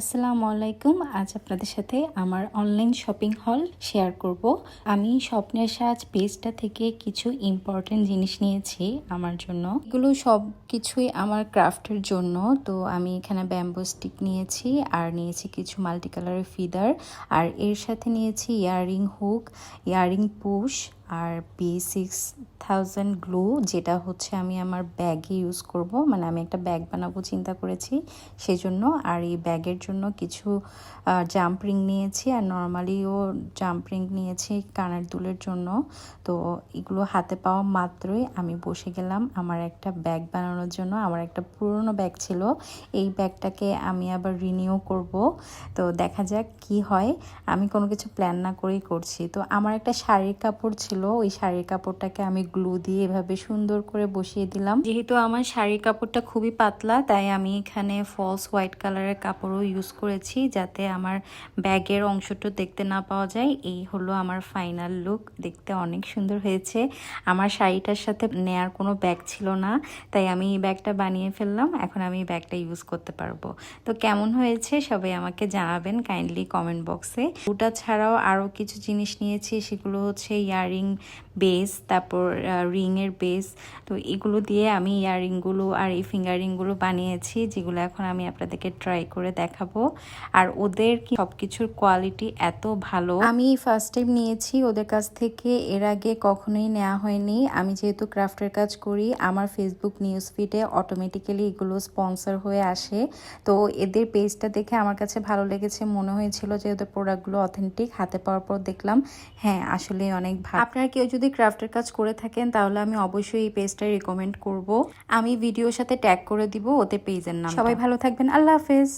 আসসালামু আলাইকুম। আজ আপনাদের সাথে আমার অনলাইন শপিং হল শেয়ার করব। আমি স্বপ্নের সাজ পেজটা থেকে কিছু ইম্পর্টেন্ট জিনিস নিয়েছি আমার জন্য। এগুলো সব কিছুই আমার ক্রাফটের জন্য। তো আমি এখানে ব্যাম্বো স্টিক নিয়েছি, আর নিয়েছি কিছু মাল্টি কালারের ফিদার আর এর সাথে নিয়েছি ইয়াররিং হুক ইয়াররিং পুশ আর বি সিক্স থাউজেন্ড গ্লু যেটা হচ্ছে আমি আমার ব্যাগে ইউজ করব। মানে আমি একটা ব্যাগ বানাবো চিন্তা করেছি। সেজন্য আর এই ব্যাগের জন্য কিছু জাম্প রিং নিয়েছি। আর নর্মালিও জাম্প রিং নিয়েছি কানের দুলের জন্য। তো এগুলো হাতে পাওয়া মাত্রই আমি বসে গেলাম আমার একটা ব্যাগ বানানোর জন্য। আমার একটা পুরনো ব্যাগ ছিল। এই ব্যাগটাকে আমি আবার রিনিউ করব। তো দেখা যাক কি হয়। আমি কোনো কিছু প্ল্যান না করেই করছি। তো আমার একটা শাড়ির কাপড় ছিল। ওই শাড়ির কাপড়টাকে আমি গ্লু দিয়ে এভাবে সুন্দর করে বসিয়ে দিলাম। যেহেতু আমার শাড়ির কাপড়টা খুবই পাতলা, তাই আমি এখানে ফলস হোয়াইট কালারের কাপড়ও ইউজ করেছি যাতে আমার ব্যাগের অংশটা দেখতে না পাওয়া যায়। এই হলো আমার ফাইনাল লুক দেখতে অনেক সুন্দর হয়েছে। আমার শাড়িটার সাথে নেয়ার কোনো ব্যাগ ছিল না, তাই আমি এই ব্যাগটা বানিয়ে ফেললাম। এখন আমি এই ব্যাগটা ইউজ করতে পারব। তো কেমন হয়েছে সবাই আমাকে জানাবেন কাইন্ডলি কমেন্ট বক্সে ওটা ছাড়াও আরও কিছু জিনিস নিয়েছি, সেগুলো হচ্ছে ইয়াররিং বেস, তারপর রিংয়ের বেস তো এগুলো দিয়ে আমি ইয়াররিংগুলো আর এই ফিঙ্গারিংগুলো বানিয়েছি, যেগুলো এখন আমি আপনাদেরকে ট্রাই করে দেখাবো। আর ওদের কি সব কিছুর কোয়ালিটি এত ভালো। আমি ফার্স্ট টাইম নিয়েছি, ওদের কাছ থেকে এর আগে কখনোই নেওয়া হয়নি। আমি যেহেতু ক্রাফটের কাজ করি, আমার ফেসবুক নিউজ ফিডে অটোমেটিক্যালি এগুলো স্পন্সর হয়ে আসে। তো এদের পেজটা দেখে আমার কাছে ভালো লেগেছে, মনে হয়েছিল যে ওদের প্রোডাক্টগুলো অথেন্টিক হাতে পাওয়ার পর দেখলাম হ্যাঁ আসলে অনেক ভালো আপনারা কেউ যদি ক্রাফটের কাজ করে থাকেন, তাহলে আমি অবশ্যই এই পেজটা রেকমেন্ড করব। আমি ভিডিওর সাথে ট্যাগ করে দিব, ওতে পেজের নাম সবাই ভালো থাকবেন, আল্লাহ হাফেজ।